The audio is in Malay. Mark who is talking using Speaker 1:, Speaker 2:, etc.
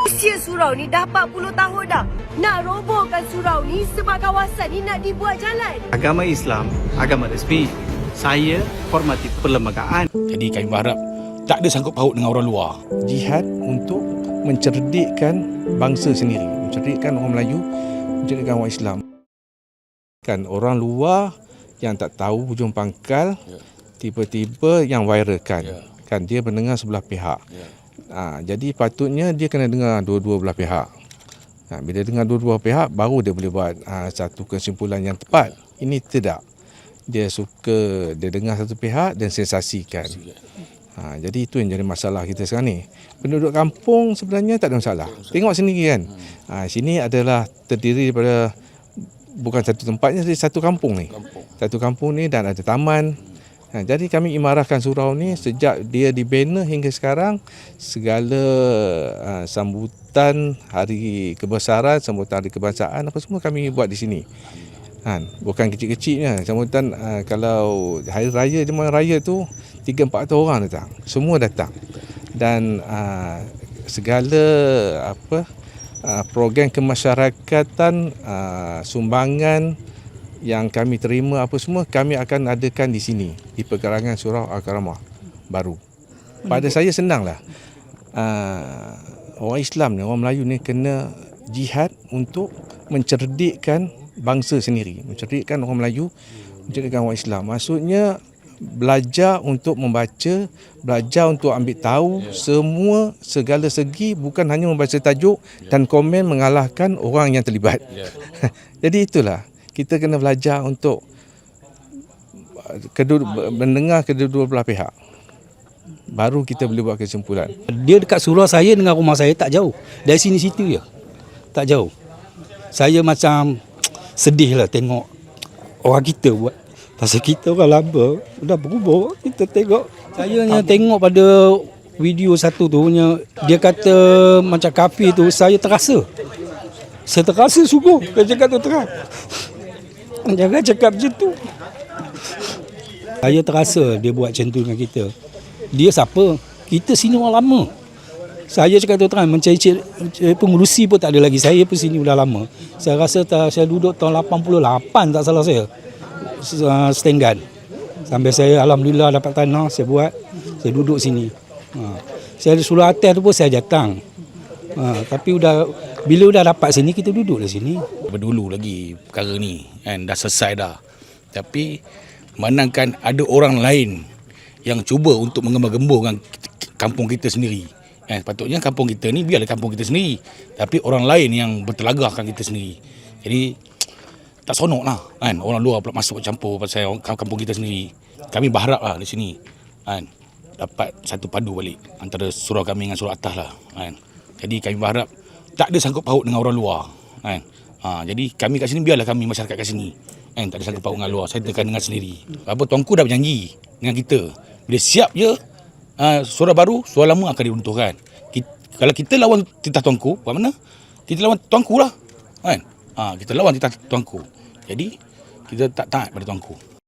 Speaker 1: Usia surau ni dah 40 tahun dah. Nak robohkan surau ni sebab kawasan ni nak dibuat jalan.
Speaker 2: Agama Islam, agama resmi. Saya hormati perlembagaan.
Speaker 3: Jadi kami berharap tak ada sangkut paut dengan orang luar.
Speaker 4: jihad untuk mencerdikkan bangsa sendiri, mencerdikkan orang Melayu, mencerdikkan orang Islam. Kan orang luar yang tak tahu hujung pangkal
Speaker 3: Ya.
Speaker 4: tiba-tiba yang viralkan.
Speaker 3: Ya.
Speaker 4: Kan dia mendengar sebelah pihak. Ha, jadi patutnya dia kena dengar dua-dua belah pihak. Ha, bila dengar dua-dua pihak baru dia boleh buat ha, satu kesimpulan yang tepat. Ini tidak. Dia suka dia dengar satu pihak dan sensasikan. Ha, jadi itu yang jadi masalah kita sekarang ni. Penduduk kampung sebenarnya tak ada masalah. Tengok sendiri kan. Ha, sini adalah terdiri daripada bukan satu tempatnya, satu kampung ni. Satu kampung ni dan ada taman. Ha, jadi kami imarahkan surau ni sejak dia dibina hingga sekarang segala ha, sambutan hari kebesaran, sambutan hari kebangsaan apa semua kami buat di sini. Kan, bukan kecil-kecilnya. Sambutan uh, kalau hari raya jemaah raya tu 3 400 orang datang. Semua datang. Dan uh, segala apa uh, program kemasyarakatan uh, sumbangan yang kami terima apa semua kami akan adakan di sini di perkarangan surau Al-Karamah baru. Pada saya senanglah. Uh, orang Islam ni, orang Melayu ni kena jihad untuk mencerdikkan bangsa sendiri, mencerdikkan orang Melayu, mencerdikkan orang Islam. Maksudnya belajar untuk membaca, belajar untuk ambil tahu semua segala segi bukan hanya membaca tajuk dan komen mengalahkan orang yang terlibat. Jadi itulah kita kena belajar untuk kedua mendengar kedua-dua belah pihak. Baru kita boleh buat kesimpulan.
Speaker 5: Dia dekat surau saya dengan rumah saya tak jauh. Dari sini situ je. Tak jauh. Saya macam sedih lah tengok orang kita buat. Pasal kita orang lama dah berubah. Kita tengok. Saya ni tengok pada video satu tu dia kata macam kafir tu saya terasa. Saya terasa sungguh. Dia cakap tu terang. Jangan cakap macam tu. Saya terasa dia buat macam tu dengan kita. Dia siapa? Kita sini orang lama. Saya cakap tu terang mencari pengurusi pun tak ada lagi. Saya pun sini dah lama. Saya rasa tak, saya duduk tahun 88 tak salah saya. S- uh. Sampai saya Alhamdulillah dapat tanah, saya buat. Saya duduk sini. Ha. Saya suruh atas tu pun saya datang. Ha. Tapi udah bila udah dapat sini, kita duduk di sini.
Speaker 3: Berdulu lagi perkara ni kan dah selesai dah. Tapi manangkan ada orang lain yang cuba untuk menggembar-gemburkan kampung kita sendiri. Eh, patutnya kampung kita ni biarlah kampung kita sendiri. Tapi orang lain yang bertelagahkan kita sendiri. Jadi tak sonok lah kan. Orang luar pula masuk campur pasal kampung kita sendiri. Kami berharap lah di sini kan dapat satu padu balik antara surau kami dengan surau atas lah kan. Jadi kami berharap tak ada sangkut paut dengan orang luar kan. Ha, jadi kami kat sini biarlah kami masyarakat kat sini kan tak ada sangkut paut dengan luar. Saya tekan dengan sendiri. Apa tuanku dah berjanji dengan kita. Bila siap je uh, surau baru, surau lama akan diruntuhkan. Kita, kalau kita lawan titah tuanku, buat mana? Kita lawan tuanku lah. Kan? Ha, kita lawan titah tuanku. Jadi kita tak taat pada tuanku.